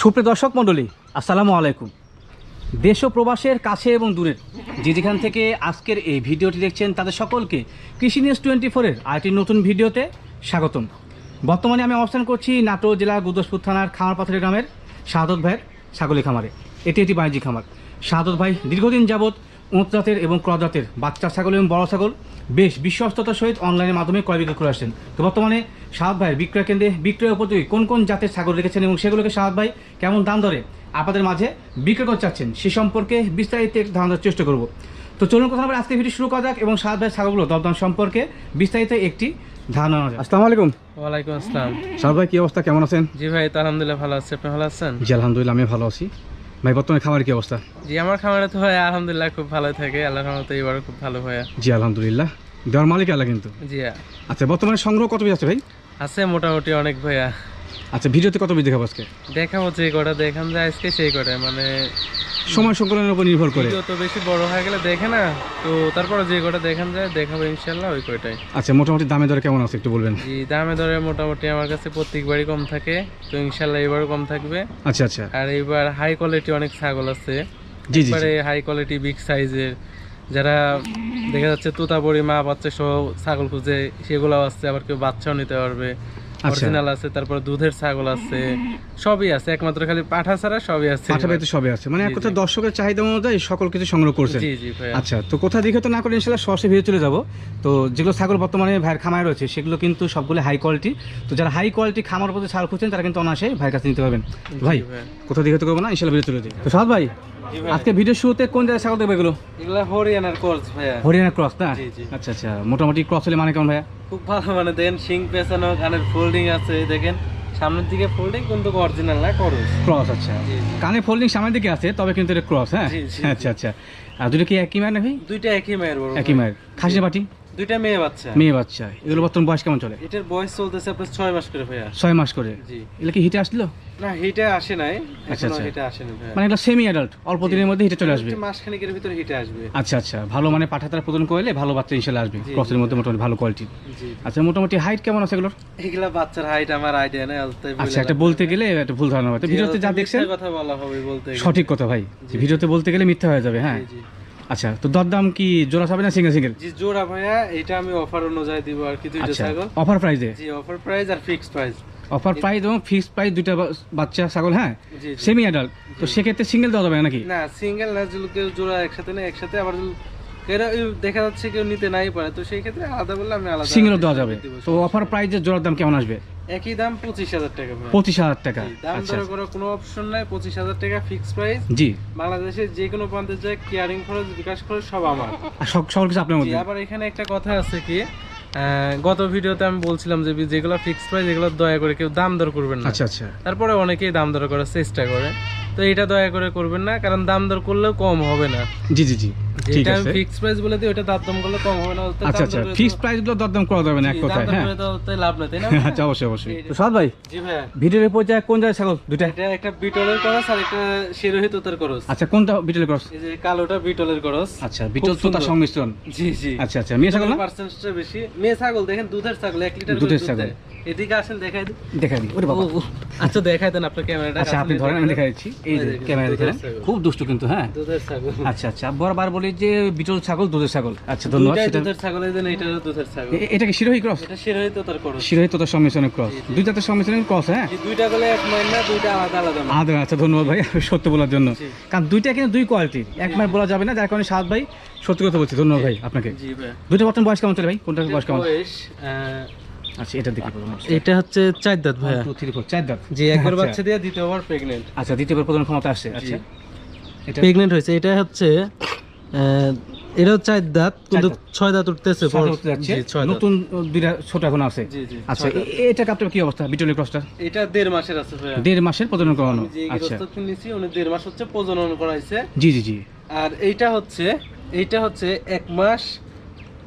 সুপ্রিয় দর্শক মণ্ডলী, আসসালামু আলাইকুম। দেশ ও প্রবাসের কাছে এবং দূরের যে যেখান থেকে আজকের এই ভিডিওটি দেখছেন, তাদের সকলকে কৃষি নিউজ টোয়েন্টি ফোরের আরেকটি নতুন ভিডিওতে স্বাগতম। বর্তমানে আমি অবস্থান করছি নাটোর জেলা গুদসপুর থানার খামারপাথরের গ্রামের শাহাদত ভাইয়ের ছাগলী খামারে। এটি একটি বাণিজ্যিক খামার। শাহাদত ভাই, দীর্ঘদিন যাবৎ উন্নত জাতের এবং ক্রস জাতের বাচ্চা ছাগল এবং বড় ছাগল বেশ বিশ্বস্ততার সহিত অনলাইনের মাধ্যমে ক্রয় বিক্রয় করে আসছেন। তো বর্তমানে শাহাদ ভাইয়ের বিক্রয় কেন্দ্রে বিক্রয় উপযোগী কোন কোন জাতের ছাগল রেখেছেন এবং সেগুলোকে শাহাদ ভাই কেমন দাম দরে আপনাদের মাঝে বিক্রয় করতে চাচ্ছেন সে সম্পর্কে বিস্তারিত একটু ধারণা দেওয়ার চেষ্টা করব। তো চলুন কথা বলে আজকে ভিডিও শুরু করা যাক এবং শাহাদ ভাই ছাগলগুলো দরদাম সম্পর্কে বিস্তারিত একটি ধারণা আসসালামু আলাইকুম। ওয়ালাইকুম আসসালাম। শাহাদ ভাই কি অবস্থা? কেমন আছেন? জি ভাই আলহামদুলিল্লাহ ভালো আছি। আপনি ভালো আছেন? জি আলহামদুলিল্লাহ আমি ভালো আছি। ভাই বর্তমানে খামার কি অবস্থা? জি আমার খামারে তো ভাই আলহামদুলিল্লাহ খুব ভালো থাকে। আল্লাহর রহমতে এবার খুব ভালো ভাইয়া। জি আলহামদুলিল্লাহ। দেওয়ার মালিক আল্লাহ কিন্তু। জি আচ্ছা বর্তমানে সংগ্রহ কত আছে ভাই? আছে মোটামুটি অনেক ভাইয়া। আচ্ছা ভিডিওতে কত পিস দেখাবো আজকে? দেখাবো যে কটা দেখান যায় আজকে সেই কটা মানে সময় সংকলনের উপর নির্ভর করে। ভিডিও তো বেশি বড় হয়ে গেলে দেখে না তো তারপরে যে কটা দেখান যায় দেখাবো ইনশাল্লাহ ওই কয়টাই। আচ্ছা মোটামুটি দামে দরে কেমন আছে একটু বলবেন? জি দামে দরে মোটামুটি আমার কাছে প্রত্যেকবারই কম থাকে তো ইনশাল্লাহ এবারও কম থাকবে। আচ্ছা আচ্ছা। আর এইবার হাই কোয়ালিটি অনেক ছাগল আছে। জি জি। হাই কোয়ালিটি বিগ সাইজের যারা দেখা যাচ্ছে তোতাবড়ি মা বাচ্চা সহ ছাগল খুঁজে সেগুলোও আছে আবার কেউ বাচ্চাও নিতে পারবে। অরিজিনাল আছে তারপর দুধের ছাগল আছে সবই আছে একমাত্র খালি পাঠা ছাড়া সবই আছে পাঠা পেতে সবে আছে। মানে এক কথা দর্শকের চাহিদা অনুযায়ী সকল কিছু সংগ্রহ করছেন। জি জি ভাই আচ্ছা তো কোথা দিকে তো না করে ইনশাল্লাহ সরাসরি ভিডিও চলে যাব। তো যেগুলো ছাগল বর্তমানে ভাইয়ের খামায় রয়েছে সেগুলো কিন্তু সবগুলো হাই কোয়ালিটি তো যারা হাই কোয়ালিটি খামার উপরে ছাগল খুঁজছেন তারা কিন্তু অনায়াসে ভাইয়ের কাছে নিতে পারবেন। ভাই। কোথা দিকে তো করব না ইনশাল্লাহ ভিডিও চলে যাই। তো সাদ ভাই আজকে ভিডিও শুরুতে কোন জায়গায় ছাগল দেখবে এগুলো? এগুলা হরিয়ানার কোর্স ভাইয়া। হরিয়ানা ক্রস না। আচ্ছা আচ্ছা। মোটামুটি ক্রস হলে মানে কেমন ভাইয়া? খুব ভালো মানে দেখেন শিং পেছানো কানের ফোল্ডিং আছে দেখেন। সামনের দিকে ফোল্ডিং কিন্তু অরিজিনাল না করস ক্রস আচ্ছা। কানে ফোল্ডিং সামনের দিকে আছে তবে কিন্তু এটা ক্রস হ্যাঁ? আচ্ছা আচ্ছা। আর দুটো কি একই মায়ের না ভাই দুইটা একই মায়ের বড় একই মায়ের। খাসি বাটি? দুইটা মেয়ে বাচ্চা। মেয়ে বাচ্চা। এগুলো বর্তমান বয়স কেমন চলে? এটার বয়স চলতেছে আপনার ছয় মাস করে ভাইয়া। ছয় মাস করে। জি। এগুলো কি হিটে আসলো? না হিটে আসে নাই। আচ্ছা, আচ্ছা। হিটে ভাইয়া। মানে এগুলো সেমি অ্যাডাল্ট অল্প দিনের মধ্যে হিটে চলে আসবে। মাসখানেকের ভিতরে হিটে আসবে। আচ্ছা আচ্ছা। ভালো মানে প্রদান করলে ভালো বাচ্চা ইনশাল্লাহ আসবে। ক্রসের মধ্যে মোটামুটি ভালো কোয়ালিটি জি আচ্ছা মোটামুটি হাইট কেমন আছে এগুলোর? এগুলা বাচ্চার হাইট আমার আইডিয়া নেই আচ্ছা একটা বলতে গেলে একটা ভুল ধারণা। হবে ভিডিওতে যা দেখছেন কথা বলা হবে বলতে সঠিক কথা ভাই। ভিডিওতে বলতে গেলে মিথ্যা হয়ে যাবে হ্যাঁ। আচ্ছা তো দরদাম কি জোড়া হবে না সিঙ্গেল সিঙ্গেল জি জোড়া ভাইয়া এটা আমি অফার অনুযায়ী দিব আর কি দুইটা আচ্ছা ছাগল। অফার প্রাইসে জি অফার প্রাইস আর ফিক্সড প্রাইস অফার প্রাইস এবং ফিক্সড প্রাইস দুইটা বাচ্চা ছাগল হ্যাঁ। সেমি অ্যাডাল্ট তো সেক্ষেত্রে সিঙ্গেল দেওয়া যাবে নাকি? না সিঙ্গেল না জোড়া একসাথে নেই একসাথে আবার এরা দেখা যাচ্ছে কেউ নিতে নাই পারে তো সেই ক্ষেত্রে আলাদা বললে আমি আলাদা সিঙ্গেলও দেওয়া যাবে। তো অফার প্রাইসের জোড়ার দাম কেমন আসবে? একই দাম পঁচিশ হাজার টাকা পঁচিশ হাজার টাকা। দাম আচ্ছা দরে কোনো অপশন নাই পঁচিশ হাজার টাকা ফিক্সড প্রাইস জি। বাংলাদেশের যে কোনো প্রান্তে যায় কেয়ারিং খরচ বিকাশ খরচ সব আমার। সকল কিছু আপনার মধ্যে? আবার এখানে একটা কথা আছে কি গত ভিডিওতে আমি বলছিলাম যে যেগুলো ফিক্সড প্রাইস এগুলো দয়া করে কেউ দাম দর করবেন না। আচ্ছা আচ্ছা। তারপরে অনেকেই দাম দর করার চেষ্টা করে। তো এটা দয়া করে করবেন না কারণ দাম দর করলেও কম হবে না। জি জি জি। ঠিক আছে। ফিক্সড প্রাইস বলে দিই ওটা দাম করলে কম হবে না আচ্ছা আচ্ছা। দর করে তো- ফিক্সড প্রাইসগুলো দরদাম করা যাবে না এক জি, কথায় হ্যাঁ। করে তো তাই লাভ নেই তাই না? আচ্ছা অবশ্যই অবশ্যই। তো সাদ ভাই জি ভাইয়া। ভিডিওর পর্যায়ে কোন জায়গায় ছাগল? এটা একটা বিটলের করস আর একটা শিরোহিত তোতার করস। আচ্ছা কোনটা বিটল ক্রস? এই যে কালোটা বিটলের করস। আচ্ছা বিটল তোতা সংমিশ্রণ। জি জি। আচ্ছা আচ্ছা। মেয়ে ছাগল না? পার্সেন্টেজটা বেশি। মেয়ে ছাগল দেখেন দুধের ছাগল লিটার দুধের ছাগল। ছাগল এদিকে আসেন দেখাই দিই। দেখা দিই। ওরে বাবা। আচ্ছা দেখাই দেন আপনার ক্যামেরাটা আচ্ছা আপনি ধরেন আমি দেখা দিচ্ছি। এই যে এই দেখেন, ক্যামেরা। খুব দুষ্টু কিন্তু হ্যাঁ? দুধের ছাগল। আচ্ছা আচ্ছা বারবার বলি যে বিটল ছাগল দুধের ছাগল। আচ্ছা ধন্যবাদ সেটা দুধের ছাগল এই দেন দুধের ছাগল। এটা কি শিরোহী ক্রস এটা তোতার করস শিরোহী তোতা সংমিশ্রণের ক্রস সংমিশ্রণের হ্যাঁ? দুইটা গলে এক দুইটা আলাদা আচ্ছা ধন্যবাদ ভাই সত্য বলার জন্য। কারণ দুইটা কিন্তু দুই কোয়ালিটি এক মাস বলা যাবে না যার কারণে সাত ভাই সত্যি কথা বলছি ধন্যবাদ ভাই আপনাকে। দুইটা বর্তমান বয়স কেমন চলে ভাই? কোনটা বয়স কেমন? বয়স আচ্ছা এটা দেখি এটা হচ্ছে চার দাঁত ভাইয়া। টু থ্রি ফোর চার দাঁত জি একবার আচ্ছা। বাচ্চা দিয়ে দ্বিতীয়বার প্রেগনেন্ট আচ্ছা দ্বিতীয়বার প্রথম ক্ষমতা আসছে। আচ্ছা। এটা প্রেগনেন্ট হয়েছে। এটা হচ্ছে এটাও চার দাঁত কিন্তু ছয় দাঁত উঠতেছে। নতুন দুইটা ছোট এখন আছে। আচ্ছা এটা আপনার কি অবস্থা বিটলের ক্রসটা? এটা দেড় মাসের আছে দেড় মাসের প্রজনন করানো। আচ্ছা। উনি দেড় মাস হচ্ছে প্রজনন করা হয়েছে জি জি জি। আর এইটা হচ্ছে এইটা হচ্ছে এক মাস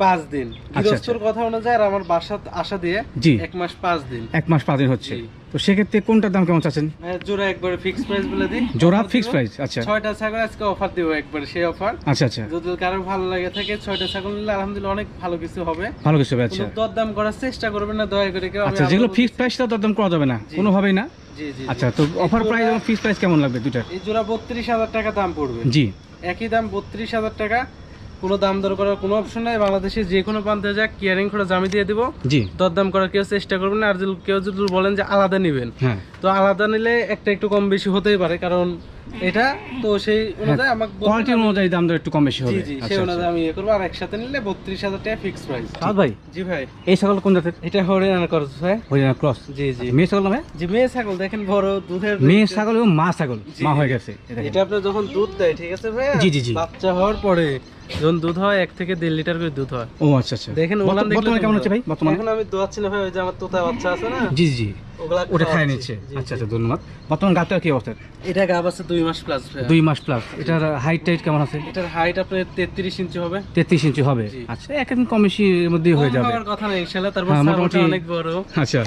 পাঁচ দিন। আচ্ছা। গৃহস্থর কথা অনুযায়ী আর আমার বাসা আসা দিয়ে জি। এক মাস পাঁচ দিন। এক মাস পাঁচ দিন হচ্ছে। তো সেক্ষেত্রে কোনটার দাম কেমন চাচ্ছেন? জোড়া একবারে ফিক্স প্রাইস বলে দিই। জোড়া ফিক্স প্রাইস আচ্ছা। ছয়টা ছাগল আজকে অফার দিব একবারে সেই অফার। আচ্ছা আচ্ছা। যদি কারও ভালো লাগে থাকে ছয়টা ছাগল নিলে আলহামদুলিল্লাহ অনেক ভালো কিছু হবে। ভালো কিছু হবে আচ্ছা। দরদাম করার চেষ্টা করবেন না দয়া করে কেউ আচ্ছা যেগুলো প্রাইসটা দরদাম করা যাবে না কোনোভাবেই না? জি জি আচ্ছা তো অফার প্রাইস এবং ফিক্স প্রাইস কেমন লাগবে দুইটার? এই জোড়া বত্রিশ হাজার টাকা দাম পড়বে। জি। একই দাম বত্রিশ হাজার টাকা কোনো দাম দর করার কোনো অপশন নাই। বাংলাদেশে যে কোনো প্রান্তে যাক কিয়ারিং করে জামি দিয়ে দিব। জি। দরদাম করার কেউ চেষ্টা করবেন না। আর যদি কেউ যদি বলেন যে আলাদা নেবেন হ্যাঁ। তো আলাদা নিলে একটা একটু কম বেশি হতেই পারে। কারণ এটা তো সেই অনুযায়ী আমাকে কোয়ালিটির অনুযায়ী দাম দর একটু কম বেশি হবে। জি আচ্ছা, সেই আচ্ছা। অনুযায়ী আমি ইয়ে করব। আর একসাথে নিলে বত্রিশ হাজার টাকা ফিক্স প্রাইস সাদ ভাই জি ভাই। এই ছাগল কোন জাতের? এটা হরিয়ানা করছ ভাই। হরিয়ানা ক্রস জি জি। মেয়ে ছাগল নামে জি মেয়ে ছাগল। দেখেন বড় দুধের মেয়ে ছাগল এবং মা ছাগল। মা হয়ে গেছে। এটা আপনার যখন দুধ দেয় ঠিক আছে ভাই? জি, জি, জি। বাচ্চা হওয়ার পরে যখন দুধ হয় এক থেকে দেড় লিটার করে দুধ হয়। ও আচ্ছা আচ্ছা। দেখেন ওলান দেখলে কেমন হচ্ছে ভাই? বর্তমানে? এখন আমি দোয়াচ্ছি না ভাই ওই যে আমার তোতা বাচ্চা আছে না? জি জি। ওটা খায় নিচ্ছে। আচ্ছা আচ্ছা ধন্যবাদ। বর্তমান কি অবস্থা? এটা গাব আছে দুই মাস প্লাস দুই মাস প্লাস এটার হাইট টাইট কেমন আছে? এটার হাইট আপনার তেত্রিশ ইঞ্চি হবে। তেত্রিশ ইঞ্চি হবে। আচ্ছা একদিন কম বেশি মধ্যেই হয়ে যাবে। কথা নেই ইনশাআল্লাহ। তারপর হ্যাঁ, মোটামুটি- অনেক বড়। আচ্ছা।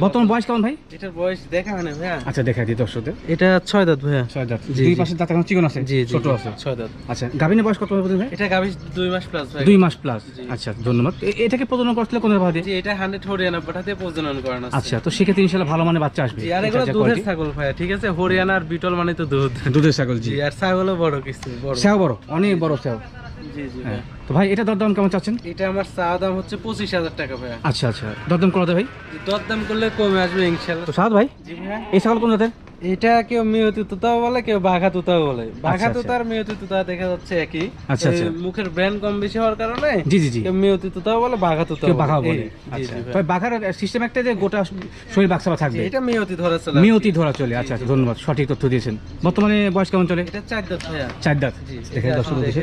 বর্তমান বয়স কেমন ভাই? এটার বয়স দেখা হয় না ভাইয়া। আচ্ছা দেখাই দিই দর্শকদের। এটা ছয় দাঁত ভাইয়া। ছয় দাঁত। দুই পাশে দাঁত এখন চিকন আছে? জি ছোট আছে। ছয় দাঁত। আচ্ছা গাভিনের বয়স কত হবে ভাই? এটা গাভী দুই মাস প্লাস দুই মাস প্লাস আচ্ছা ধন্যবাদ। এটাকে প্রজনন করছিল কোন ভাবে? এটা হান্ড্রেড হরিয়ানা পাঠাতে প্রজনন করানো আচ্ছা তো সেক্ষেত্রে ইনশাল্লাহ ভালো মানে বাচ্চা আসবে। আর এগুলো দুধের ছাগল ভাইয়া ঠিক আছে? হরিয়ানার বিটল মানে তো দুধ। দুধের ছাগল জি। আর ছাগলও বড় কিছু বড়। বড় অনেক বড় সেও। জি জি হ্যাঁ। তো ভাই এটা দরদাম কেমন চাচ্ছেন? এটা আমার চা দাম হচ্ছে পঁচিশ হাজার টাকা আচ্ছা আচ্ছা। দরদাম করা ভাই? জি, করলে কমে আসবে ইনশাল্লাহ। তো সাদ ভাই? জি ভাইয়া। এই ছাগল কোন জাতের? এটা কেউ মেয়তি তুতাও বলে কেউ বাঘা তুতাও বলে। বাঘা আচ্ছা। তুতার মেয়তি তুতা দেখা যাচ্ছে একই। আচ্ছা, আচ্ছা। মুখের ব্র্যান্ড কম বেশি হওয়ার কারণে জি জি জি। কেউ তুতাও বলে বাঘা বাঘা বলে। আচ্ছা। ভাই। বাঘার সিস্টেম একটা যে গোটা শরীর বাক্সাবা জি, থাকবে। এটা মেয়তি ধরে চলে মিয়তি ধরা চলে। আচ্ছা আচ্ছা ধন্যবাদ। সঠিক তথ্য দিয়েছেন। বর্তমানে বয়স কেমন চলে? এটা চার দাঁত চার দাঁত। দর্শক দেখে।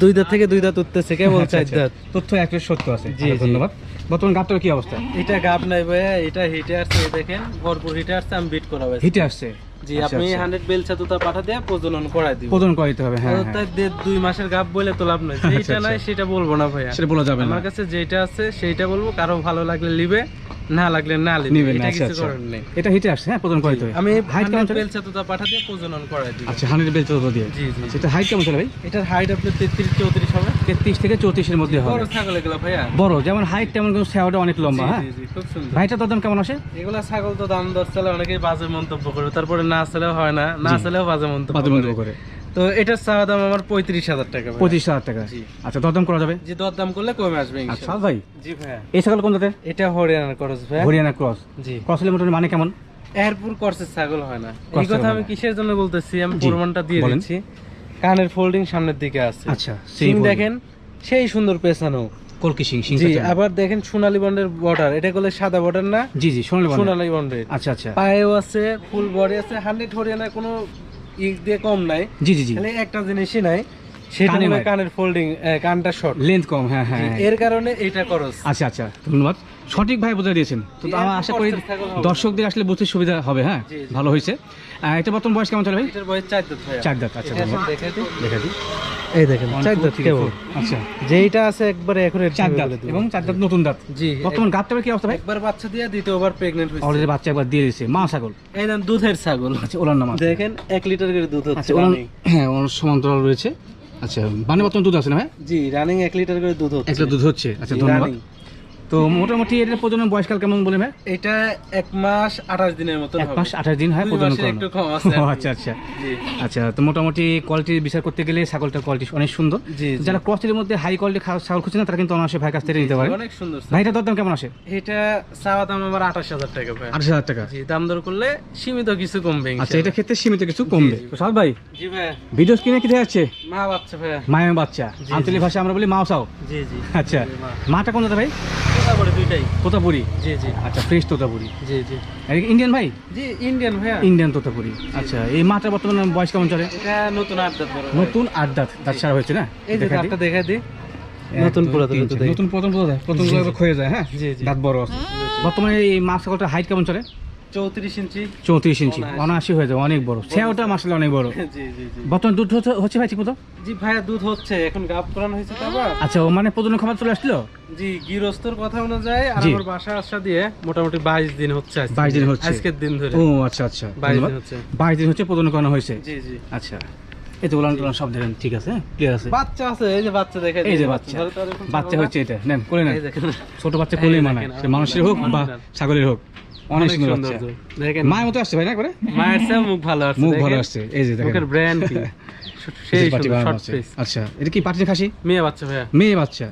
দিই। দাঁত থেকে দুই দাঁত উঠতেছে কেবল আচ্ছা, চার আচ্ছা। দাঁত? তথ্য একটা সত্য আছে। জি, আচ্ছা, ধন্যবাদ। বর্তমান গাবটার কি অবস্থা? এটা গাব নাই ভাইয়া এটা হিটে আসছে দেখেন ভরপুর হিটে আসছে আমি বিট করাবো হিটে আসছে জি আচ্ছা, আপনি আচ্ছা। হান্ড্রেড বেলচা দুটা পাঠা দিয়ে প্রজনন দিব। প্রদান করাইতে হবে হ্যাঁ তো হ্যাঁ। তাই দে- দুই মাসের গাব বলে তো লাভ নাই। আচ্ছা, যেটা নাই আচ্ছা। সেটা বলব না ভাইয়া। সেটা বলা যাবে না। আমার কাছে যেটা আছে সেইটা বলব কারও ভালো লাগলে লিবে না লাগলে না লিবে এটা কিছু করার নেই। এটা হিটে আসছে হ্যাঁ প্রদান করাইতে হবে। আমি হাইট কেমন পাঠা দিয়ে প্রজনন দিব। আচ্ছা হান্ড্রেড বেল চৌদ্দ দিয়ে। জি জি। সেটা হাইট কেমন চলে ভাই? এটার হাইট আপনার তেত্রিশ চৌত্রিশ হবে। তেত্রিশ থেকে চৌত্রিশের মধ্যে হবে বড় ছাগল এগুলো ভাইয়া। বড় যেমন হাইট তেমন কিন্তু সেওয়াটা অনেক লম্বা হ্যাঁ? জি, জি, খুব সুন্দর। ভাইটা দরদাম কেমন আসে? এগুলা ছাগল তো দাম দর চালে অনেকেই বাজে মন্তব্য করে। তারপরে না চালেও হয় না না জি। বাজে মন্তব্য করে। মন্তব্য করে। তো এটার চাওয়া দাম আমার পঁয়ত্রিশ হাজার টাকা। পঁচিশ হাজার টাকা। আচ্ছা দরদাম করা যাবে? যে দর দাম করলে কমে আসবে আচ্ছা ভাই। জি ভাইয়া। এই ছাগল কোন জাতের? এটা হরিয়ানার খরচ ভাইয়া। হরিয়ানা ক্রস। জি। ক্রস হলে মোটামুটি মানে কেমন? এরপুর করছে ছাগল হয় না। এই কথা আমি কিসের জন্য বলতেছি? আমি প্রমাণটা দিয়ে দিচ্ছি। কানের ফোল্ডিং সামনের দিকে আছে। আচ্ছা সিং দেখেন সেই সুন্দর পেছানো। কলকি সিং সিং আবার দেখেন সোনালী বন্ডের বর্ডার এটা করলে সাদা বর্ডার না? জি জি সোনালি। সোনালী বন্ডের। আচ্ছা আচ্ছা। পায়েও আছে ফুল বডি আছে হান্ড্রেড হরিয়ানার কোনো ইক দিয়ে কম নাই। জি জি জি। একটা জিনিসই নাই সেটা কানে কানের ফোল্ডিং কানটা শর্ট লেন্থ কম হ্যাঁ হ্যাঁ। এর কারণে এটা খরচ। আচ্ছা আচ্ছা ধন্যবাদ। সঠিক ভাই বুঝে দিয়েছেন। তো জি, আশা করি। দর্শকদের আসলে বুঝতে সুবিধা হবে হ্যাঁ। ভালো হয়েছে। এটা বর্তমান বয়স কেমন চলে ভাই? এটার বয়স চার দাঁত চার দাঁত আচ্ছা। আসেন দিই। এই দেখেন চার দাঁত কেবল। আচ্ছা। যেইটা আছে একবারে এখন চার দাঁত এবং চার দাঁত নতুন দাঁত। জি বর্তমান গাবটার কি অবস্থা ভাই? একবার বাচ্চা দিয়ে দ্বিতীয়বার প্রেগনেন্ট হয়েছে। অলরেডি বাচ্চা একবার দিয়ে দিয়েছে মা ছাগল। এই দেন দুধের ছাগল। আচ্ছা ওলার নাম দেখেন এক লিটার করে দুধ হচ্ছে আচ্ছা। হ্যাঁ ওর সমান্তরাল রয়েছে। আচ্ছা মানে বর্তমান দুধ আছে না ভাই? জি রানিং এক লিটার করে দুধ হচ্ছে। একটা দুধ হচ্ছে। আচ্ছা ধন্যবাদ। তো মোটামুটি এটার প্রজনন বয়সকাল কেমন বলে ভাই? এটা এক মাস আঠাশ দিনের মতো এক মাস আঠাশ দিন হয় প্রজনন আছে। আচ্ছা আচ্ছা। আচ্ছা তো মোটামুটি কোয়ালিটি বিচার করতে গেলে ছাগলটার কোয়ালিটি অনেক সুন্দর। যারা ক্রসের মধ্যে হাই কোয়ালিটি ছাগল খুঁজছে না তারা কিন্তু অনায়াসে ভাই কাছ থেকে নিতে পারে। অনেক সুন্দর ভাইটা দরদাম কেমন আসে? এটা চাওয়া দাম আমার আঠাশ হাজার টাকা ভাই। আঠাশ হাজার টাকা। দাম দর করলে সীমিত কিছু কমবে আচ্ছা এটা ক্ষেত্রে সীমিত কিছু কমবে। সাদ ভাই জি ভাই। ভিডিও স্ক্রিনে কি যাচ্ছে? মা বাচ্চা ভাই। মায়ের বাচ্চা। আঞ্চলিক ভাষা আমরা বলি মাও সাও জি। জি আচ্ছা মাটা কোন দাদা ভাই? তারপরে দুইটাই। তোতাপুরি? জি জি। আচ্ছা ফ্রেশ তোতাপুরি। জি জি। ইন্ডিয়ান ভাই? জি ইন্ডিয়ান ভাইয়া। ইন্ডিয়ান তোতাপুরি। আচ্ছা এই বর্তমানে বয়স কেমন চলে? এটা নতুন আড্ডা নতুন দাঁত। হয়েছে না? এই যে দিই। নতুন পুরাতন। নতুন প্রথম প্রথম প্রথম ক্ষয়ে যায় হ্যাঁ? জি, জি। দাঁত বড় আছে। বর্তমানে এই মাছ ছাগলটার হাইট কেমন চলে? চৌত্রিশ ইঞ্চি। চৌত্রিশ ইঞ্চি। অনাশি হয়ে যায় অনেক বড়। সেওটা মাসলে অনেক বড়। বর্তমানে দুধ হচ্ছে- ভাই জি ভাইয়া দুধ হচ্ছে। এখন গাব করানো হয়েছে আচ্ছা ও মানে প্রজনন খাবার চলে আসলো? জি গৃহস্থর কথা অনুযায়ী আমার বাসা আসা দিয়ে মোটামুটি বাইশ দিন হচ্ছে। 22 দিন হচ্ছে। আজকের দিন ধরে। ও আচ্ছা আচ্ছা। বাইশ দিন হচ্ছে। বাইশ দিন হচ্ছে প্রজনন করানো হয়েছে। জি জি। আচ্ছা। এই তো উলান টুলান সব দেখেন ঠিক আছে ক্লিয়ার আছে? বাচ্চা আছে এই যে বাচ্চা দেখে এই যে বাচ্চা। বাচ্চা হচ্ছে এটা। নেন নেন। ছোট বাচ্চা এই কোলে মানায় সে মানুষের হোক বা ছাগলের হোক। অনেক সুন্দর বাচ্চা। দেখেন। মায়ের মতো আসছে ভাই না করে মায়ের মুখ ভালো আসছে মুখ ভালো। আসছে। এই যে দেখেন। মুখের ব্র্যান্ড কি? সেই আছে। আচ্ছা এটা কি পাটির খাসি? মেয়ে বাচ্চা ভাইয়া। মেয়ে বাচ্চা।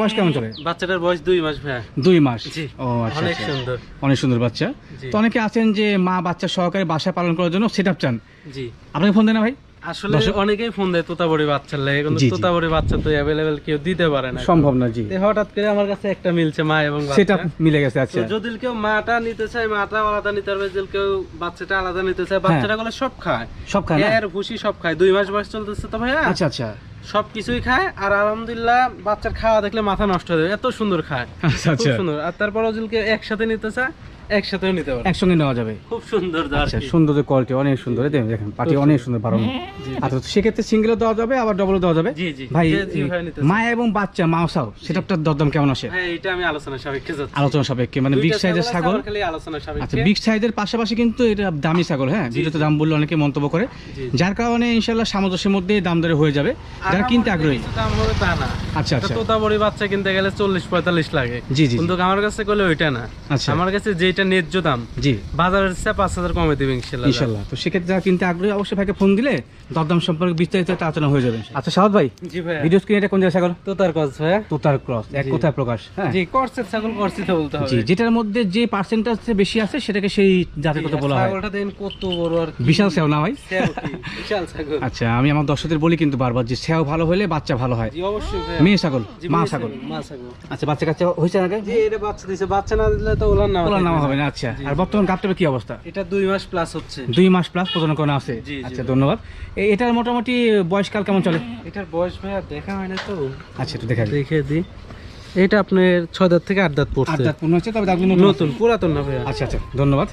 বয়স কেমন চলে? বাচ্চাটার বয়স দুই মাস ভাইয়া। দুই মাস। ও আচ্ছা অনেক আচ্ছা। সুন্দর। অনেক সুন্দর বাচ্চা। তো অনেকে আছেন যে মা বাচ্চা সহকারে বাসা পালন করার জন্য সেট চান। জি। আপনাকে ফোন দেন না ভাই? আসলে অনেকেই ফোন দেয় তোতাবড়ি বাচ্চার লাগে। কিন্তু জি, জি। তোতাবড়ি বাচ্চা তো অ্যাভেলেবেল কেউ দিতে পারে না। সম্ভব না জি। হঠাৎ করে আমার কাছে একটা মিলছে মা এবং সেটা মিলে গেছে আচ্ছা। যদি কেউ মাটা নিতে চায় মাটা আলাদা নিতে পারবে। যদি কেউ বাচ্চাটা আলাদা নিতে চায় বাচ্চাটা গুলো সব খায়। সব খায় এর ভুসি সব খায়। দুই মাস বয়স চলতেছে তো ভাইয়া। আচ্ছা আচ্ছা। সব খায় আর আলহামদুলিল্লাহ বাচ্চার খাওয়া দেখলে মাথা নষ্ট হয়ে যাবে এত সুন্দর খায়। আচ্ছা আচ্ছা। সুন্দর। আর তারপর যদি কেউ একসাথে নিতে চায় একসাথেও নিতে পারে। একসঙ্গে নেওয়া যাবে। খুব সুন্দর আচ্ছা কোয়ালিটি অনেক সুন্দর। দেখেন, পাটি অনেক সুন্দর। বারো আচ্ছা সেক্ষেত্রে সিঙ্গেলও দেওয়া যাবে আবার ডবলও দেওয়া যাবে? জি জি। ভাই। মা এবং বাচ্চা মাওসাও দরদাম কেমন আসে? হ্যাঁ এটা আমি আলোচনা সাপেক্ষে আলোচনা সাপেক্ষে মানে বিগ সাইজের ছাগল আচ্ছা বিগ সাইজের পাশাপাশি কিন্তু এটা দামি ছাগল হ্যাঁ? ভিডিওতে দাম বললে অনেকে মন্তব্য করে। যার কারণে ইনশাল্লাহ সামঞ্জস্যের মধ্যে দাম দরে হয়ে যাবে। যারা কিনতে আগ্রহী। কিছু দাম হবে তা না। আচ্ছা আচ্ছা। তোতাবড়ি বাচ্চা কিনতে গেলে চল্লিশ পঁয়তাল্লিশ লাগে। জি জি কিন্তু আমার কাছে করলে ওইটা না। আচ্ছা। আমার কাছে যেটা ন্যায্য দাম। জি। বাজারের চেয়ে পাঁচ হাজার কমে দেবে ইনশাল্লাহ। ইনশাল্লাহ। তো সেক্ষেত্রে যারা কিনতে আগ্রহী অবশ্যই ভাইকে ফোন দিলে দরদাম সম্পর্কে বিস্তারিত একটা আলোচনা হয়ে যাবে। আচ্ছা সাহদ ভাই জি ভাইয়া। ভিডিও স্ক্রিনে এটা কোন জায়গা ছাগল? তোতার কস ভাইয়া। তোতার ক্রস এক। কোথায় প্রকাশ? হ্যাঁ। জি করছে ছাগল করছি তো বলতে হবে। জি যেটার মধ্যে যে পার্সেন্টেজ বেশি আছে সেটাকে সেই জাতের কথা বলা হয়। ছাগলটা দেখেন কত বড় আর বিশাল সেও না ভাই? বিশাল ছাগল। আচ্ছা আমি আমার দর্শকদের বলি কিন্তু বারবার যে সেও ভালো হলে বাচ্চা ভালো হয়। জি অবশ্যই ভাইয়া। মেয়ে ছাগল মা ছাগল। মা ছাগল। আচ্ছা বাচ্চা কাচ্চা হয়েছে আগে? জি এটা বাচ্চা দিছে বাচ্চা না দিলে তো ওলার নাম ওলার নামা হবে না? আচ্ছা। আর বর্তমান গাপটাবে কি অবস্থা? এটা দুই মাস প্লাস হচ্ছে। দুই মাস প্লাস প্রজনন করা আছে? আচ্ছা ধন্যবাদ। এটার মোটামুটি বয়সকাল কেমন চলে? এটার বয়স ভাইয়া দেখা হয় না তো। আচ্ছা একটু দেখা দেখে দি এটা আপনার ছয় দাঁত থেকে আট দাঁত আট দাঁত পূর্ণ হচ্ছে তবে দাঁতগুলো নতুন পুরাতন না ভাইয়া। আচ্ছা আচ্ছা ধন্যবাদ।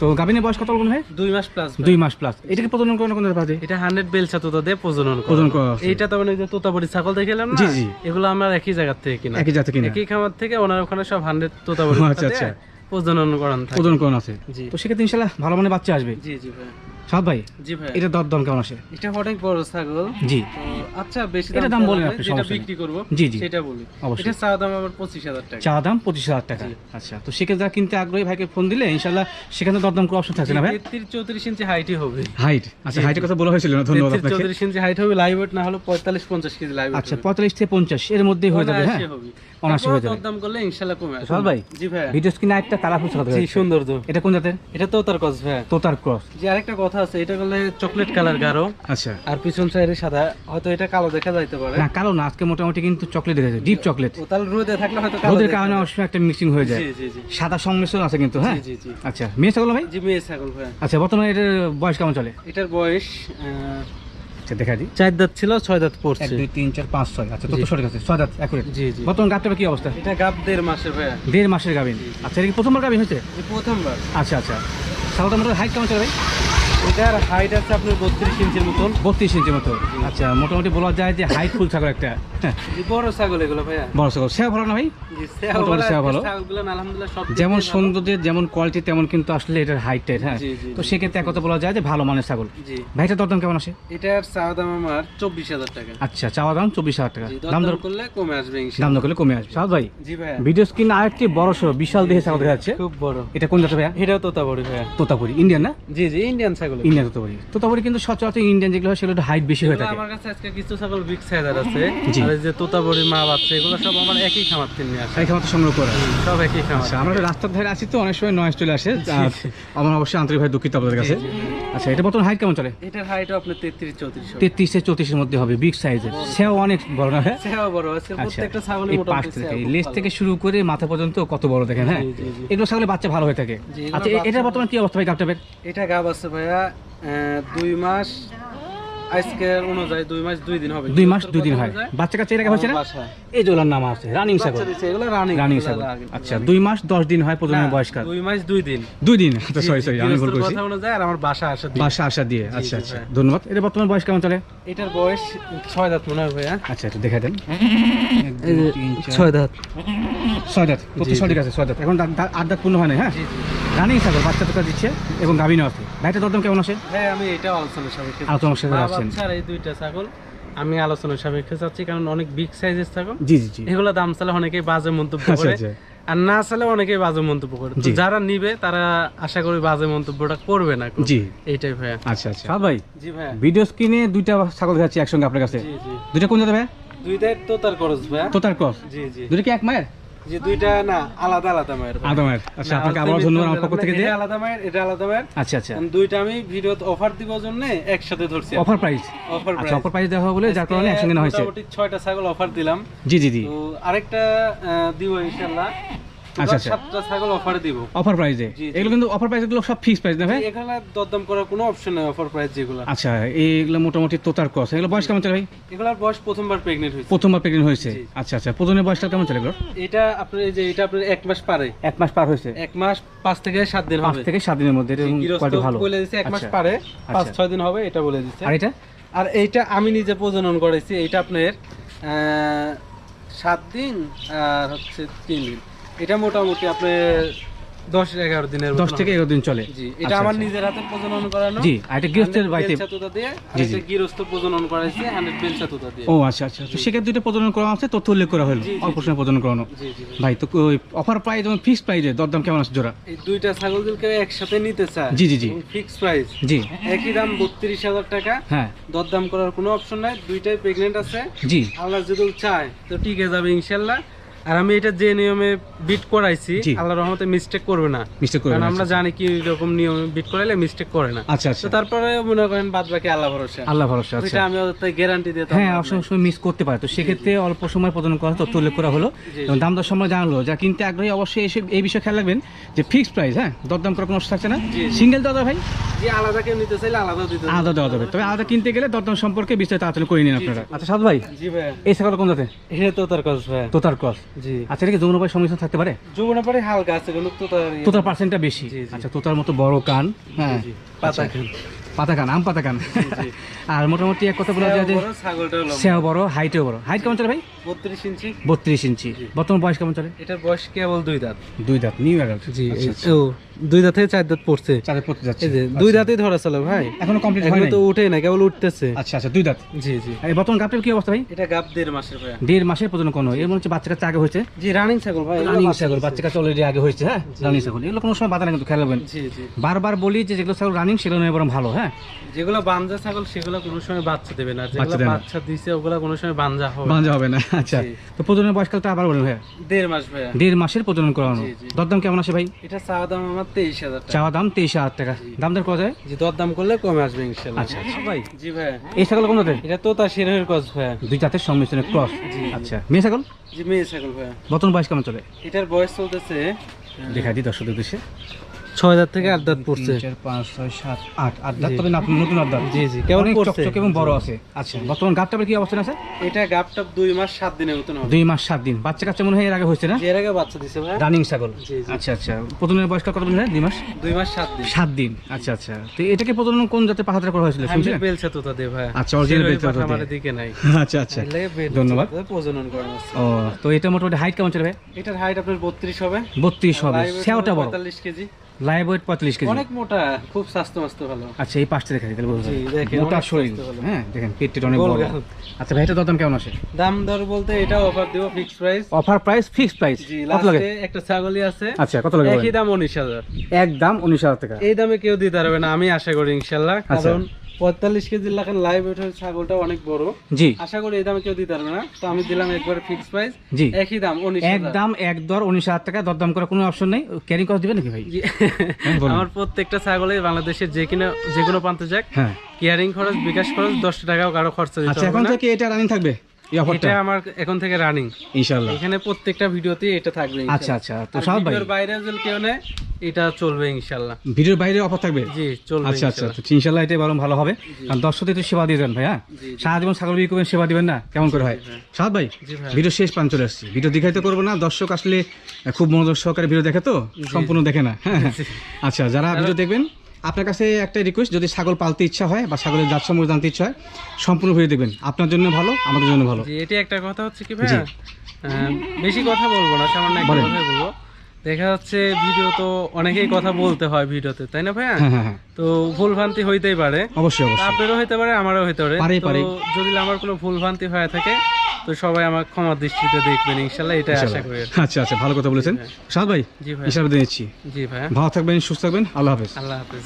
তো গাভিনের বয়স কত বলুন ভাই? দুই মাস প্লাস দুই মাস প্লাস এটাকে প্রজনন করানো কোন পাশে এটা হান্ড্রেড বেলচা তোতা দিয়ে প্রজনন প্রজনন করা এইটা তো মানে তোতাবড়ি ছাগল দেখিলাম না? জি, জি। এগুলো আমরা একই জায়গা থেকে কিনা। একই জাতে কিনা। একই খামার থেকে ওনার ওখানে সব হান্ড্রেড তোতাবড়ি আচ্ছা, আচ্ছা। প্রজনন করান থাকে। প্রজনন করানো আছে। জি। তো সেক্ষেত্রে ইনশাল্লাহ ভালো মানে বাচ্চা আসবে। জি জি ভাই। সাদ ভাই জি ভাই। এটা দর দাম কেমন আসে? এটা অনেক বড় ছাগল। জি। আচ্ছা বেশি এটা দাম বলেন আপনি, যেটা বিক্রি করব জি, জি। সেটা বলি। এটা চাওয়া দাম আবার পঁচিশ টাকা। চা দাম পঁচিশ হাজার টাকা। আচ্ছা তো সেক্ষেত্রে যারা কিনতে আগ্রহী ভাইকে ফোন দিলে সেখানে করার অপশন থাকছে না ভাই? ইঞ্চি হাইটই হবে। হাইট আচ্ছা হাইটের কথা বলা হয়েছিল না ধন্যবাদ আপনাকে। চৌত্রিশ ইঞ্চি হাইট হবে লাইভ ওয়েট না হলে পঁয়তাল্লিশ কেজি লাইভ আচ্ছা পঁয়তাল্লিশ থেকে পঞ্চাশ এর মধ্যেই হয়ে যাবে হ্যাঁ? অনায়াসে হয়ে যাবে। দাম করলে ইনশাল্লাহ কমে আসবে। ভাই জি ভাই ভিডিও স্ক্রিনে একটা কালারফুল ছাগল জি সুন্দর তো। এটা কোন জাতের? এটা তো তার কস ভাই তোতার ক্রস যে আরেকটা কথা আছে এটা করলে চকলেট কালার গাঢ়। আচ্ছা। আর পিছন সাইডে সাদা হয়তো এটা কালো দেখা যাইতে পারে। না কালো না আজকে মোটামুটি কিন্তু চকলেট দেখা যায় ডিপ চকলেট তাহলে রোদে থাকলে হয়তো রোদের কারণে অবশ্যই একটা মিক্সিং হয়ে যায়। জি জি জি। সাদা সংমিশ্রণ আছে কিন্তু হ্যাঁ? জি জি জি। আচ্ছা মেয়ে ছাগল ভাই? জি মেয়ে ছাগল ভাই আচ্ছা বর্তমানে এটার বয়স কেমন চলে? এটার বয়স আচ্ছা দেখা দিই। চার দাঁত ছিল ছয় দাঁত পড়ছে। দুই তিন চার পাঁচ ছয়। আচ্ছা জি। সঠিক আছে। ছয় দাঁত একুরেট জি জি। বর্তমান গাবটার কি অবস্থা? এটা গাব দেড় মাসের ভাইয়া। দেড় মাসের গাবিন। আচ্ছা এটা কি প্রথমবার গাবিন হয়েছে? প্রথমবার। আচ্ছা আচ্ছা। সাধারণত হাইট কেমন চলে ভাই? এটার হাইট আছে আপনার বত্রিশ ইঞ্চির মতন। বত্রিশ ইঞ্চি মতো। আচ্ছা মোটামুটি বলা যায় যে হাইট ফুল ছাগল একটা। বড় ছাগল এগুলো ভাইয়া। বড় ছাগল। ভালো না ভাই? ভালো। যেমন। সৌন্দর্যের যেমন কোয়ালিটি তেমন কিন্তু আসলে এটার হাইটের হ্যাঁ? তো সেক্ষেত্রে এক কথা বলা যায় যে ভালো মানের ছাগল। ভাইটা দরদাম কেমন আসে? এটার চাওয়া দাম আমার চব্বিশ হাজার টাকা। আচ্ছা চাওয়া দাম চব্বিশ হাজার টাকা। দাম দর করলে কমে আসবে দাম দর করলে কমে আসবে। সাদ ভাই ভিডিও স্ক্রিন আরেকটি বড় সড়ো বিশাল দেহে ছাগল দেখা যাচ্ছে। খুব বড়। এটা কোন জাতের ভাইয়া? এটাও তোতা বড়ি ভাইয়া। তোতাপুরি ইন্ডিয়ান না? জি জি ইন্ডিয়ান ছাগল। ইন্ডিয়ান তোতাপুরি তোতাপুরি কিন্তু সচরাচর ইন্ডিয়ান যেগুলো হয় সেগুলো হাইট বেশি হয়ে থাকে। আমার কাছে আজকে কিছু ছাগল বিগ সাইজার আছে। আর যে মা বাচ্চা এগুলো সব আমার একই খামার থেকে নিয়ে আসে। খামার সংগ্রহ করা। সব একই খামার আচ্ছা আমরা রাস্তার ধারে আছি তো অনেক সময় নয়েজ চলে আসে। আমার অবশ্যই আন্তরিক ভাই দুঃখিত আপনাদের কাছে। আচ্ছা এটা বর্তমান হাইট কেমন চলে? এটার হাইটও আপনার তেত্রিশ চৌত্রিশ তেত্রিশ থেকে চৌত্রিশের মধ্যে হবে বিগ সাইজের সেও অনেক বড় না হ্যাঁ? সেও বড় আছে আচ্ছা প্রত্যেকটা ছাগলই মোটামুটি লেজ থেকে শুরু করে মাথা পর্যন্ত কত বড় দেখেন হ্যাঁ। এগুলো ছাগলের বাচ্চা ভালো হয়ে থাকে। আচ্ছা এটা বর্তমান কি অবস্থা ভাই গাপটাবের এটা গাব আছে ভাইয়া দুই মাস অনুযায়ী দুই মাস দুই দিন হবে। দুই মাস দুই দিন হয়। বাচ্চা কাচ্চা না? এই জোলার নাম আছে রানিং রানিং রানিং আচ্ছা দুই মাস দশ দিন হয় প্রজননের বয়সকাল দুই মাস দুই দিন। দুই দিন? আচ্ছা সরি সরি আমি ভুল গৃহস্থর করছি। কথা অনুযায়ী আর আমার বাসা আসা বাসা আসা দিয়ে আচ্ছা আচ্ছা ধন্যবাদ। এটা বর্তমান বয়স কেমন চলে? এটার বয়স ছয় দাঁত মনে হয় ভাইয়া। আচ্ছা একটু দেখা দেন। ছয় দাঁত। ছয় দাঁত তত সঠিক আছে ছয় দাঁত। এখন আট দাঁত পূর্ণ হয় না হ্যাঁ? রানিং ছাগল বাচ্চা টাকা দিচ্ছে এবং গাভিনও আছে ভাইটা দরদাম কেমন আছে হ্যাঁ আমি এটা আলোচনা সাপেক্ষে আলোচনার সাথে রাখছেন। বাচ্চার এই দুইটা ছাগল আমি আলোচনা সাপেক্ষে চাচ্ছি কারণ অনেক বিগ সাইজের ছাগল। জি জি জি। এগুলো দাম চালে অনেকেই বাজে মন্তব্য আচ্ছা করে আচ্ছা। আর না চালে অনেকেই বাজে মন্তব্য করে। তো যারা নিবে তারা আশা করি বাজে মন্তব্যটা করবে না জি। এইটাই ভাইয়া। আচ্ছা আচ্ছা। ভাই জি ভাইয়া। ভিডিও স্ক্রিনে দুইটা ছাগল দেখাচ্ছি একসঙ্গে আপনার কাছে। জি জি। দুইটা কোন জায়গা ভাই দুইটাই তো তার খরচ ভাইয়া। তোতার ক্রস? জি জি। দুইটা কি এক মায়ের? দুইটা না আলাদা আলাদা মায়ের ভাইয়া। মায়ের। আচ্ছা আপনাকে আলাদা আবার ধন্যবাদ আমার পক্ষ থেকে দিয়ে আলাদা মায়ের এটা আলাদা মায়ের। আচ্ছা আচ্ছা। দুইটা আমি ভিডিওতে অফার দিব জন্য একসাথে ধরছি offer price offer offer price দেওয়া বলে যার কারণে একসঙ্গে নেওয়া হয়েছে। মোটামুটি ছয়টা ছাগল অফার দিলাম। জি জি জি। তো আরেকটা দিব ইনশাল্লাহ। আচ্ছা, আচ্ছা। সাতটা ছাগল অফার দিব। অফার প্রাইসে। এগুলো কিন্তু অফার প্রাইসগুলো সব ফিক্স প্রাইস না ভাই? এখানে দরদাম করার কোনো অপশন নেই অফার প্রাইস যেগুলো। আচ্ছা এইগুলো মোটামুটি তোতার ক্রস এগুলো বয়স কেমন চলে ভাই? এগুলার বয়স প্রথমবার প্রেগনেন্ট হয়েছে। প্রথমবার প্রেগনেন্ট হয়েছে? আচ্ছা আচ্ছা প্রথমের বয়সটা কেমন চলে এগুলো? এটা আপনার এই যে এটা আপনার এক মাস পারে। এক মাস পার হয়েছে? এক মাস পাঁচ থেকে সাত দিন পাঁচ থেকে সাত দিনের মধ্যে এটা কোয়ালিটি ভালো। বলে এক মাস। পারে পাঁচ। ছয় দিন হবে এটা বলে দিচ্ছে আর এটা? আর এইটা আমি নিজে প্রজনন করেছি এটা আপনার সাত দিন আর হচ্ছে তিন দিন। এটা মোটামুটি আপনার দশ এগারো দিনের দশ থেকে এগারো দিন চলে। জি এটা আমার আচ্ছা। নিজের হাতে প্রজনন করানো। জি আর এটা গৃহস্থের বাড়িতে দিয়ে জি, গৃহস্থ প্রজনন করাইছে হান্ড্রেড বেল ছাতুতা দিয়ে। ও আচ্ছা আচ্ছা তো সেক্ষেত্রে দুইটা প্রজনন করা আছে তথ্য উল্লেখ করা হলো। জি, জি, অল্প সময় প্রজনন করানো। জি জি জি। ভাই তো ওই অফার প্রাইস এবং ফিক্স প্রাইসে দরদাম কেমন আছে জোড়া? এই দুইটা একসাথে নিতে চায় জি, জি, জি। ফিক্স প্রাইস জি। একই দাম বত্রিশ হাজার টাকা। হ্যাঁ। দরদাম করার কোনো অপশন নাই। দুইটাই প্রেগনেন্ট আছে। জি। আল্লাহ যদি চায় তো টিকে যাবে ইনশাল্লাহ। আর আমি এটা যে নিয়মে বিট করাইছি। আল্লাহ রহমতে মিস্টেক করবে না। মিস্টেক করে কারণ আমরা জানি কি রকম নিয়মে বিট করাইলে মিস্টেক করে না। আচ্ছা তো আচ্ছা তারপরে মনে করেন বাদ বাকি আল্লাহ ভরসা। আল্লাহ ভরসা আচ্ছা। আমি ওদের গ্যারান্টি দিয়ে হ্যাঁ সময় মিস করতে পারে। তো সেক্ষেত্রে অল্প সময় প্রদান করা তথ্য উল্লেখ করা হলো। এবং দাম দর সময় জানালো। যা কিনতে আগ্রহী অবশ্যই এসে এই বিষয়ে খেয়াল রাখবেন যে ফিক্স প্রাইস হ্যাঁ? দরদাম করার কোনো থাকছে না। সিঙ্গেল দাদা ভাই? যে আলাদা কেউ নিতে চাইলে আলাদা দিতে আলাদা দেওয়া যাবে। তবে আলাদা কিনতে গেলে দরদাম সম্পর্কে বিস্তারিত আলোচনা করে নিন আপনারা। আচ্ছা সাদ ভাই জি ভাই এই ছাগল কোন জাতে এটা তো তার কাজ ভাই তোতার ক্রস। জি। আচ্ছা এটা কি যৌন পাড়ে সংমিশ্রণ থাকতে পারে? যমুনা পাড়ে হালকা আছে তোতার ইয়ে- তোতার পার্সেন্টটা বেশি। আচ্ছা তোতার মতো বড় কান। হ্যাঁ পাতা খান পাতা কান আম পাতা কান আর মোটামুটি এক কথা বলা যায় যে সেও বড় হাইটেও বড়। হাইট কেমন চলে ভাই? বত্রিশ ইঞ্চি। বত্রিশ ইঞ্চি। বর্তমান বয়স কেমন চলে? এটার বয়স কেবল দুই দাঁত। দুই দাঁত নিউ অ্যাডাল্ট জি আচ্ছা, আচ্ছা। ও দুই দাঁত চার দাঁত পড়ছে। চাঁদে পড়তে যাচ্ছে। দুই দাঁতেই ধরা চলে ভাই। এখনও কমপ্লিট হয় নাই? তো উঠে না কেবল উঠতেছে। আচ্ছা আচ্ছা দুই দাঁত। জি জি। এই বর্তমান গাপটার কি অবস্থা ভাই? এটা গাব দেড় মাসের ভাই দেড় মাসের পর্যন্ত কোনো এর মনে হচ্ছে বাচ্চা কাচ্চা আগে হয়েছে। জি রানিং ছাগল ভাই রানিং বাচ্চা ছাগল। বাচ্চা কাচ্চা অলরেডি আগে হয়েছে হ্যাঁ? রানিং ছাগল। এগুলো কোনো সময় বাধা না কিন্তু খেয়াল রাখবেন। জি জি। বারবার বলি যে যেগুলো ছাগল রানিং সেগুলো নয় বরং ভালো হ্যাঁ? যেগুলো বাঞ্জা ছাগল সেগুলো কোনো সময় বাচ্চা দেবে না। যেগুলো বাচ্চা দিছে ওগুলো কোনো সময় বাঞ্জা হবে। বাঁধা হবে না। আচ্ছা। তো প্রজনের বয়সকালটা আবার বলেন ভাইয়া। দেড় মাস ভাইয়া। দেড় মাসের প্রজনন করানো। দরদাম কেমন আসে ভাই? এটা চাওয়া দাম আমার তেইশ হাজার টাকা। চাওয়া দাম তেইশ হাজার টাকা। দাম দর করা যায় জি দর দাম করলে কমে আসবে ইনশাল্লাহ। আচ্ছা আচ্ছা। ভাই। জি ভাইয়া। এই ছাগল কোন জাতের? এটা তো তার শিরের কস ভাইয়া। দুই জাতের সংমিশ্রণে ক্রস। জি। আচ্ছা মেয়ে ছাগল? জি মেয়ে ছাগল ভাইয়া। বর্তমান বয়স কেমন চলে? এটার বয়স চলতেছে দেখা দিই দর্শক উদ্দেশ্যে। ছয় দাঁত থেকে আট দাঁত পড়ছে। তিন, চার পাঁচ ছয় সাত আট। আট দাঁত জি। তবে না নতুন আট দাঁত। জি জি কেমন পড়ছে। এবং বড় আছে। আচ্ছা বর্তমান কি অবস্থান আছে? এটা দুই মাস সাত দিনের মতন দুই মাস সাত দিন। বাচ্চা কাচ্চা মনে হয় এর আগে হয়েছে না? এর আগে বাচ্চা দিছে ভাই। রানিং ছাগল। জি, জি। আচ্ছা আচ্ছা। বয়সটা কত দিন দুই মাস? দুই মাস সাত দিন। সাত দিন। আচ্ছা আচ্ছা। তো এটাকে প্রজনন কোন জাতে পাহাড় করা হয়েছিল? আমি শুনছেন? তোতা দে ভাই। আচ্ছা, তোতা আমাদের দিকে নাই। আচ্ছা আচ্ছা। ধন্যবাদ। প্রজনন করানো আছে ও তো এটা মোটামুটি হাইট কেমন চলে ভাই? এটার হাইট আপনার বত্রিশ হবে। বত্রিশ হবে। Live weight সেওটা বড়। পঁয়তাল্লিশ কেজি। লাইভ ওয়েট পঁয়তাল্লিশ কেজি। অনেক মোটা খুব স্বাস্থ্য ভালো। আচ্ছা এই পাশটা দেখা তাহলে বোঝা জি, দেখেন, মোটা শরীর। হ্যাঁ দেখেন পেটটি অনেক বড়। আচ্ছা ভাই এটা দাম কেমন আসে? দাম দর বলতে এটা অফার দিব fixed price offer price fixed price জি কত লাগে? লাস্টে একটা ছাগলই আছে। আচ্ছা কত লাগে একই দাম উনিশ হাজার। এক দাম উনিশ হাজার টাকা। এই দামে কেউ দিতে পারবে না আমি আশা করি ইনশাল্লাহ। আচ্ছা। কারণ পঁয়তাল্লিশ কেজি লাখের লাইভ ওয়েটের ছাগলটা অনেক বড়। জি। আশা করি এই দামে কেউ দিতে পারবে না। তো আমি দিলাম একবার ফিক্স প্রাইস জি। একই দাম উনিশ এক দাম এক দর উনিশ হাজার টাকা দরদাম করার কোনো অপশন নেই। ক্যারিং কস্ট দিবে নাকি ভাই? হ্যাঁ, আমার প্রত্যেকটা ছাগলে বাংলাদেশের যে কিনা যে কোনো প্রান্তে যাক। হ্যাঁ। কেয়ারিং খরচ বিকাশ খরচ দশ টাকাও কারও খরচা আচ্ছা এখন থেকে এটা রানিং থাকবে? এই অফারটা এটা আমার এখন থেকে রানিং ইনশাআল্লাহ। এখানে প্রত্যেকটা ভিডিওতে এটা থাকবে আচ্ছা আচ্ছা তো সাহেব ভাই। ভিডিওর বাইরে যদি কেউ নেয় এটা চলবে ইনশাল্লাহ ভিডিওর বাইরে অফার থাকবে? জি চলবে আচ্ছা আচ্ছা তো ইনশাল্লাহ এটা বরং ভালো হবে। কারণ দর্শকদের তো সেবা দিয়ে দেন ভাই হ্যাঁ জি, জি। সারা জীবন ছাগল বিক্রি করবেন সেবা দিবেন না? কেমন করে হয়? ভাই। ভাই? ভিডিও শেষ পান চলে আসছি। ভিডিও দেখাইতে করব না। দর্শক আসলে খুব মনোযোগ সহকারে ভিডিও দেখে তো সম্পূর্ণ দেখে না। আচ্ছা যারা ভিডিও দেখবেন আপনার কাছে একটা রিকোয়েস্ট যদি ছাগল পালতে ইচ্ছা হয় বা ছাগলের জাত সম্পর্কে জানতে ইচ্ছা হয় সম্পূর্ণ ভিডিও দেখবেন। আপনার জন্য ভালো আমাদের জন্য ভালো। এটি একটা কথা হচ্ছে কি আহ, বেশি কথা বলব না সামান্য একটা। কথাই বলব। দেখা যাচ্ছে ভিডিও তো অনেকেই কথা বলতে হয় ভিডিওতে তাই না ভাইয়া? হ্যাঁ হ্যাঁ হ্যাঁ। তো ভুল ভ্রান্তি হইতেই পারে। অবশ্যই অবশ্যই। আপনারও হইতে পারে আমারও হইতে পারে। যদি আমার কোনো ভুল ভ্রান্তি হয়ে থাকে তো সবাই আমার ক্ষমা দৃষ্টিতে দেখবেন ইনশাল্লাহ এটা আশা করি আচ্ছা আচ্ছা ভালো কথা বলেছেন। সাদ ভাই জি ভাই হিসাবে দিয়ে নিচ্ছি। জি ভাই ভালো থাকবেন সুস্থ থাকবেন। আল্লাহ হাফেজ। আল্লাহ হাফেজ।